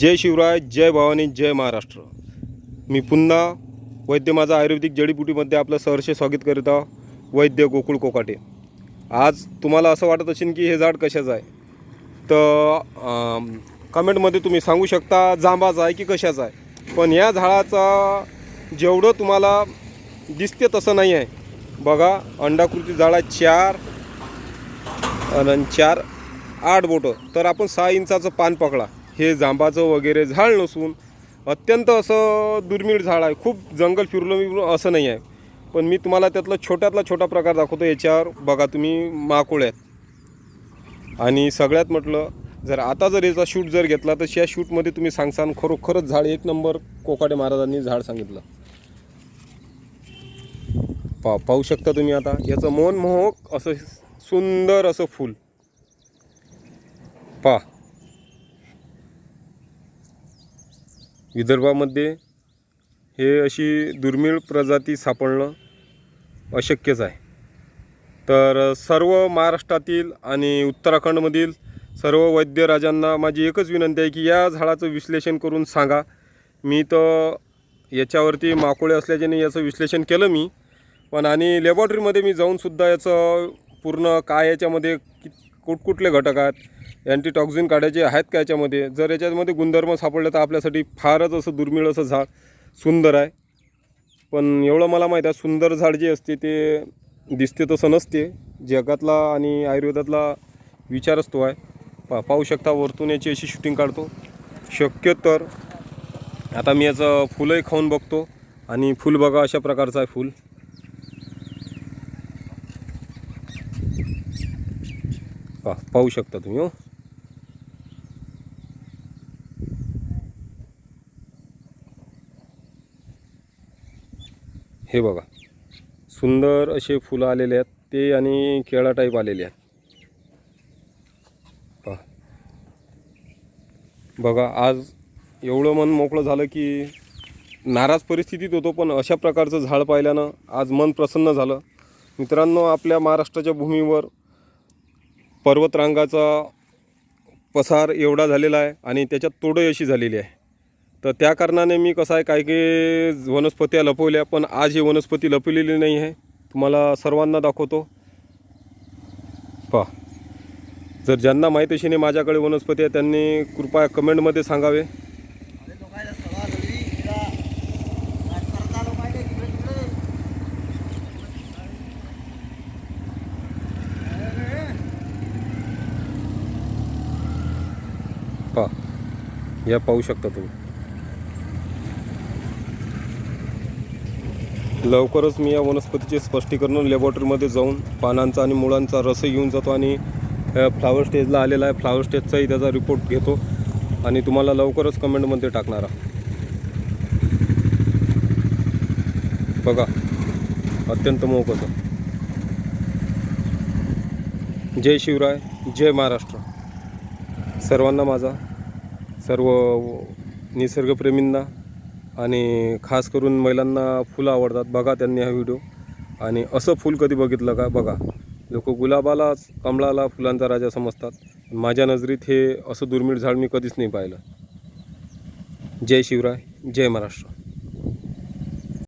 जय शिवराय जय भवानी जय महाराष्ट्र. मी पुन्हा वैद्य माझा आयुर्वेदिक जडीबुटीमध्ये आपलं सहर्ष स्वागत करीत आहो वैद्य गोकुळ कोकाटे. आज तुम्हाला असं वाटत असेल की हे झाड कशाचं आहे? तर कमेंटमध्ये तुम्ही सांगू शकता जांबाचं आहे की कशाचं आहे. पण या झाडाचा जेवढं तुम्हाला दिसते तसं नाही आहे. बघा अंडाकृती झाड आहे चार आणि चार आठ बोटं. तर आपण सहा इंचाचं पान पकडा. हे जांबाचं वगैरे झाड नसून अत्यंत असं दुर्मिळ झाड आहे. खूप जंगल फिरलो मी असं नाही आहे. पण मी तुम्हाला त्यातला छोट्यातला छोटा प्रकार दाखवतो याच्यावर बघा तुम्ही माकुळ्यात आणि सगळ्यात म्हटलं जर आता जर याचा शूट जर घेतला तर या शूटमध्ये तुम्ही सांगसान खरोखरच झाड एक नंबर कोकाडे महाराजांनी झाड सांगितलं. पा पाहू शकता तुम्ही आता याचं मनमोहक असं सुंदर असं फूल. पा विदर्भामध्ये हे अशी दुर्मिळ प्रजाती सापडणं अशक्यच आहे. तर सर्व महाराष्ट्रातील आणि उत्तराखंडमधील सर्व वैद्य राजांना माझी एकच विनंती आहे की या झाडाचं विश्लेषण करून सांगा. मी तर याच्यावरती माकोळे असल्याच्याने याचं विश्लेषण केलं मी. पण आणि लॅबॉरेटरीमध्ये मी जाऊनसुद्धा याचं पूर्ण काय याच्यामध्ये कुठकुठले घटक आहेत? अँटीटॉक्झिन काढायचे आहेत का याच्यामध्ये? जर याच्यामध्ये गुणधर्म सापडले तर आपल्यासाठी फारच असं दुर्मिळ असं झाड सुंदर आहे. पण एवढं मला माहीत आहे सुंदर झाड जे असते ते दिसते तसं नसते. जगातला आणि आयुर्वेदातला विचारच तो आहे. पा पाहू शकता वरतून याची अशी शूटिंग काढतो. शक्य तर आता मी याचं फुलंही खाऊन बघतो आणि फुल बघा अशा प्रकारचं आहे फुल. पा पाहू शकता तुम्ही हो. हे बघा सुंदर असे फुलं आलेले आहेत ते आणि केळा टाईप आलेले आहेत. बघा आज एवढं मन मोकळं झालं की नाराज परिस्थितीत होतो पण अशा प्रकारचं झाड पाहिल्यानं आज मन प्रसन्न झालं. मित्रांनो आपल्या महाराष्ट्राच्या भूमीवर पर्वतरांगाचा पसार एवढा झालेला आहे आणि त्याच्यात तोडं अशी झालेली आहे. तर त्या कारणाने मी कसं आहे काही काही वनस्पत्या लपवल्या पण आज ही वनस्पती लपवलेली नाही आहे. तुम्हाला सर्वांना दाखवतो. पहा. जर ज्यांना माहीत अशी माझ्याकडे वनस्पती आहे त्यांनी कृपया कमेंटमध्ये सांगावे. पहा या पाहू शकता तुम्ही. लवकरच मी या वनस्पतीचे स्पष्टीकरण लॅबॉरेटरीमध्ये जाऊन पानांचा आणि मुळांचा रस घेऊन जातो आणि फ्लावर स्टेजला आलेला आहे. फ्लावर स्टेजचाही त्याचा रिपोर्ट घेतो आणि तुम्हाला लवकरच कमेंटमध्ये टाकणार आहे. बघा अत्यंत मोकचं जय शिवराय जय महाराष्ट्र. सर्वांना माझा सर्व निसर्गप्रेमींना आणि खास करून महिलांना फुलं आवडतात. बघा त्यांनी हा व्हिडिओ. आणि असं फूल कधी बघितलं का? बघा. लोक गुलाबालाच कमळाला फुलांचा राजा समजतात. माझ्या नजरेत हे असं दुर्मिळ झाड मी कधीच नाही पाहिलं. जय शिवराय जय महाराष्ट्र.